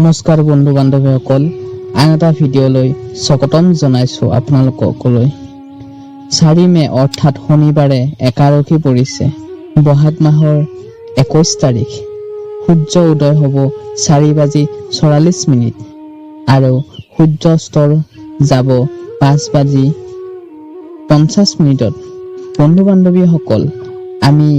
নমস্কাৰ বন্ধু বান্ধৱীসকল আন এটা ভিডিঅ'লৈ স্বাগতম জনাইছোঁ আপোনালোকলৈ চাৰি মে' অৰ্থাৎ শনিবাৰে একাদশী পৰিছে। বহাগ মাহৰ একৈছ তাৰিখ। সূৰ্য উদয় হ'ব চাৰি বাজি চৌৰাল্লিছ মিনিট। আৰু সূৰ্যাস্তৰ যাব পাঁচ বাজি পঞ্চাছ মিনিটত। বন্ধু বান্ধৱীসকল আমি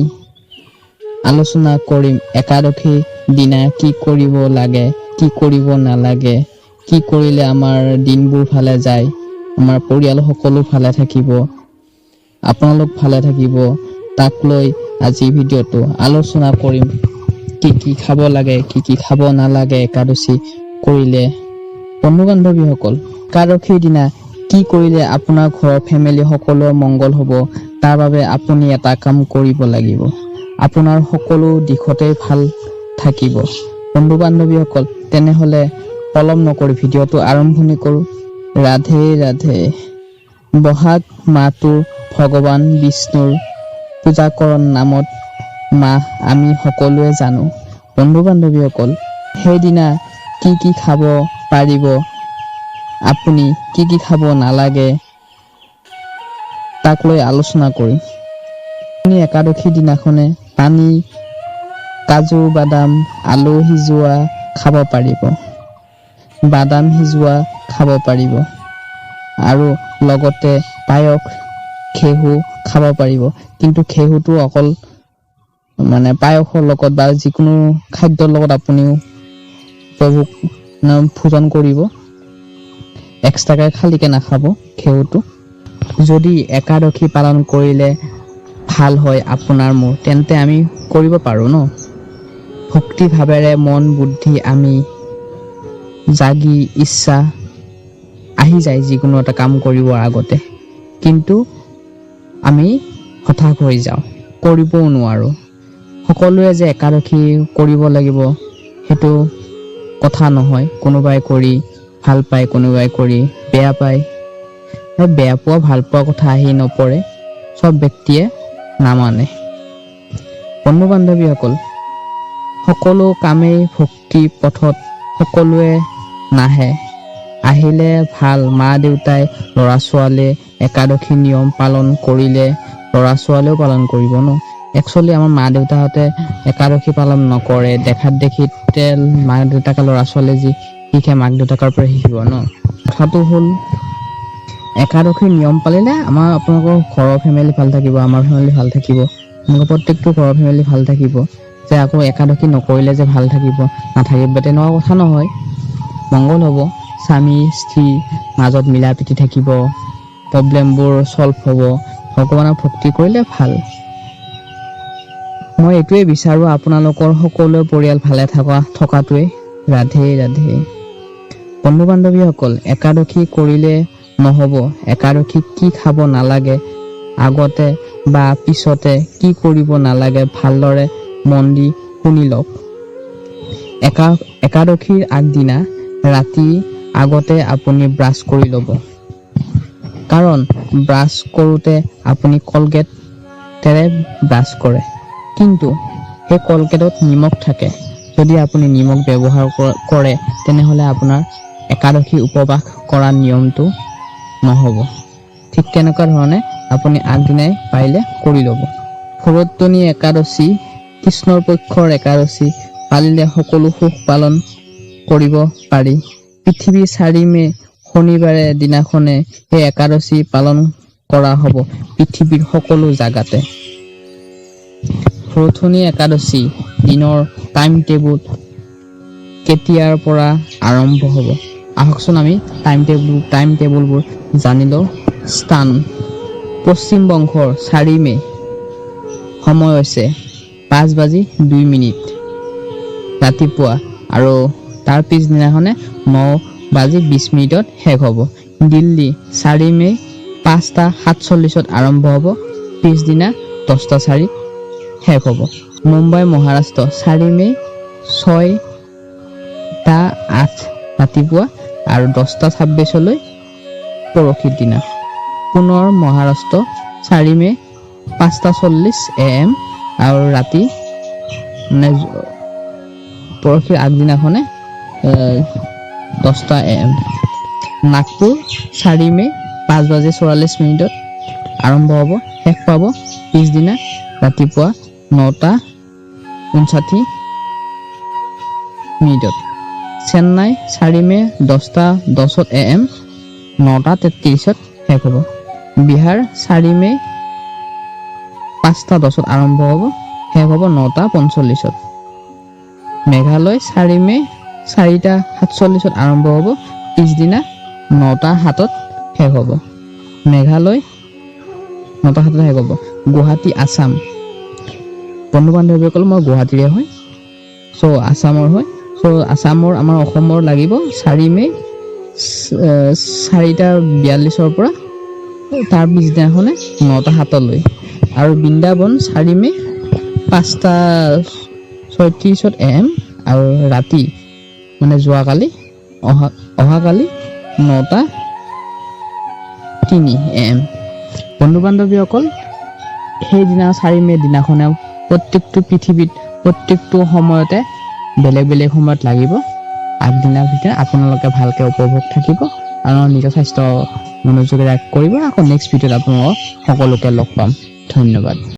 আলোচনা কৰিম একাদশী দিনা কি কৰিব লাগে কি কৰিব নালাগে? কি কৰিলে আমাৰ দিনবোৰ ভালে যায়? আমাৰ পৰিয়াল সকলো ভালে থাকিব। আপোনালোক ভালে থাকিব। তাক লৈ আজি ভিডিঅ'টো আলোচনা কৰিম। কি কি খাব লাগে কি কি খাব নালাগে একাদশী কৰিলে? বন্ধু বান্ধৱীসকল একাদশীৰ দিনা কি কৰিলে আপোনাৰ ঘৰৰ ফেমিলি সকলোৰে মংগল হ'ব তাৰ বাবে আপুনি এটা কাম কৰিব লাগিব। আপোনাৰ সকলো দিশতে ভাল থাকিব। বন্ধু বান্ধৱীসকল তেনেহ'লে পলম নকৰি ভিডিঅ'টো আৰম্ভণি কৰোঁ। ৰাধে ৰাধে। বহাগ মাহটো ভগৱান বিষ্ণুৰ পূজাকৰণ নামত মাহ আমি সকলোৱে জানো। বন্ধু বান্ধৱীসকল সেইদিনা কি কি খাব পাৰিব, আপুনি কি কি খাব নালাগে, তাক লৈ আলোচনা কৰিম। আপুনি একাদশী দিনাখনে পানী কাজু, বাদাম, আলু সিজোৱা খাব পাৰিব। বাদাম সিজোৱা খাব পাৰিব। আৰু লগতে পায়স, ঘেঁহু খাব পাৰিব। কিন্তু ঘেঁহুটো অকল মানে পায়সৰ লগত বা যিকোনো খাদ্যৰ লগত আপুনিও উপভোগ ভোজন কৰিব। এক্সট্ৰাকৈ খালীকৈ নাখাব ঘেঁহুটো। যদি একাদশী পালন কৰিলে ভালো হয় আপোনাৰ মোৰ, তেন্তে আমি কৰিব পাৰোঁ ন? ভক্তিভাৱেৰে মন, বুদ্ধি, আমি জাগি ইচ্ছা আহি যায় যিকোনো এটা কাম কৰিবৰ আগতে। কিন্তু আমি হতাশ হৈ যাওঁ, কৰিবও নোৱাৰোঁ। সকলোৱে যে একাদশী কৰিব লাগিব, সেইটো কথা নহয়। কোনোবাই কৰি ভালো পায়, কোনোবাই কৰি বেয়া পায়। সেই বেয়া পোৱা, ভালো পোৱা কথা আহি নপৰে, চব ব্যক্তিয়ে নামানে। বন্ধু বান্ধৱীসকল সকলো কামেই ভক্তি পথত সকলোৱে নাহে। আহিলে ভালো মা দেউতাই ল'ৰা ছোৱালীয়ে একাদশী নিয়ম পালন কৰিলে ল'ৰা ছোৱালীয়েও পালন কৰিব ন? একচুৱেলি আমাৰ মা দেউতাহঁতে একাদশী পালন নকৰে। দেখাত দেখিতে মা দেউতাকে ল'ৰা ছোৱালীয়ে যি শিকে, মাক দেউতাকৰ পৰা শিকিব ন? কথাটো হ'ল একাদশীৰ নিয়ম পালিলে আমাৰ আপোনালোকৰ ঘৰৰ ফেমিলি ভালো থাকিব, আমাৰ ফেমিলি ভালো থাকিব। আপোনালোকৰ প্ৰত্যেকটো ঘৰৰ ফেমিলি ভালো থাকিব। যে আকৌ একাদশী নকৰিলে যে ভালো থাকিব, নাথাকিব। তেনেকুৱা কথা নহয়। মংগল হ'ব। স্বামী স্ত্ৰীৰ মাজত মিলা প্ৰীতি থাকিব। প্ৰব্লেমবোৰ চল্ভ হ'ব। ভগৱানক ভক্তি কৰিলে ভালো। মই এইটোৱে বিচাৰোঁ, আপোনালোকৰ সকলোৱে পৰিয়াল ভালে থকা, থকাটোৱে। ৰাধে ৰাধে। বন্ধু বান্ধৱীসকল একাদশী কৰিলে নহ'ব। একাদশী কি খাব নালাগে? আগতে বা পিছতে কি কৰিব নালাগে? ভালদৰে মন দি শুনি একা, একাদশীৰ আগদিনা ৰাতি আগতে আপুনি ব্ৰাছ কৰি ল'ব। কাৰণ ব্ৰাছ কৰোঁতে আপুনি কলগেটেৰে ব্ৰাছ কৰে। কিন্তু সেই কলগেটত নিমখ থাকে। যদি আপুনি নিমখ ব্যৱহাৰ কৰ- তেনেহ'লে আপোনাৰ একাদশী উপবাস কৰা নিয়মটো নহ'ব। ঠিক তেনেকুৱা ধৰণে আপুনি আগদিনাই পাৰিলে কৰি ল'ব। শৰৎতনী একাদশী কৃষ্ণৰ পক্ষৰ একাদশী পালিলে সকলো সুখ পালন কৰিব পাৰি। পৃথিৱীৰ চাৰি মে শনিবাৰে দিনাখনে সেই একাদশী পালন কৰা হ'ব পৃথিৱীৰ সকলো জাগাতে। শৰৎনী একাদশী দিনৰ টাইম টেবুল কেতিয়াৰ পৰা আৰম্ভ হ'ব? আহকচোন আমি টাইম টেবুল টাইম টেবুলবোৰ জানি লওঁ স্থান, পশ্চিম বংগৰ চাৰি মে সময় হৈছে পাঁচ বাজি দুই মিনিট। ৰাতিপুৱা আৰু তাৰ পিছদিনাখনে ন বাজি বিছ মিনিটত শেষ হ'ব। দিল্লী চাৰি মে পাঁচটা সাতচল্লিছত আৰম্ভ হ'ব। পিছদিনা দহটা চাৰিত শেষ হ'ব। মুম্বাই, মহাৰাষ্ট্ৰ চাৰি মে ছয়টা আঠ ৰাতিপুৱা আৰু দহটা ছাব্বিছলৈ পৰহিৰ দিনা। পুনৰ মহাৰাষ্ট্ৰ চাৰি মে পাঁচটা চল্লিছ এ এম আৰু ৰাতি মানে পৰহিৰ আগদিনাখনে দহটা নাগপুৰ, চাৰি মে, পাঁচ বাজি চৌৰাল্লিছ মিনিটত আৰম্ভ হ'ব, শেষ পাব। পিছদিনা ৰাতিপুৱা নটা ঊনষাঠি মিনিটত। চেন্নাই, চাৰি মে, দহটা দহত এ এম, নটা তেত্ৰিছত শেষ হ'ব। বিহাৰ, চাৰি মে পাঁচটা দহত আৰম্ভ হ'ব, শেষ হ'ব নটা পঞ্চল্লিছত মেঘালয় চাৰি মে, চাৰিটা সাতচল্লিছত আৰম্ভ হ'ব, পিছদিনা নটা সাতত শেষ হ'ব। মেঘালয় নটা সাতত শেষ হ'ব, গুৱাহাটী আছাম বন্ধু বান্ধৱীসকল মই গুৱাহাটীৰে হয়। চ' আছামৰ হয়। চ' আছামৰ আমাৰ অসমৰ লাগিব চাৰি মে চাৰিটা বিয়াল্লিছৰ পৰা তাৰ পিছদিনাখনে নটা সাতলৈ। আৰু বৃন্দাবন চাৰি মে পাঁচটা ছয়ত্ৰিছত এ এম আৰু ৰাতি মানে যোৱাকালি, অহা, অহাকালি নটা তিনি এ এম। বন্ধু বান্ধৱীসকল সেইদিনা চাৰি মে দিনাখনে প্ৰত্যেকটো পৃথিৱীত, প্ৰত্যেকটো সময়তে বেলেগ বেলেগ সময়ত লাগিব। আগদিনাৰ ভিতৰত আপোনালোকে ভালকৈ উপভোগ থাকিব আৰু নিজৰ স্বাস্থ্য মনোযোগেৰে কৰিব। আকৌ নেক্সট ভিডিঅ'ত আপোনালোকক সকলোকে লগ পাম। ধন্যবাদ।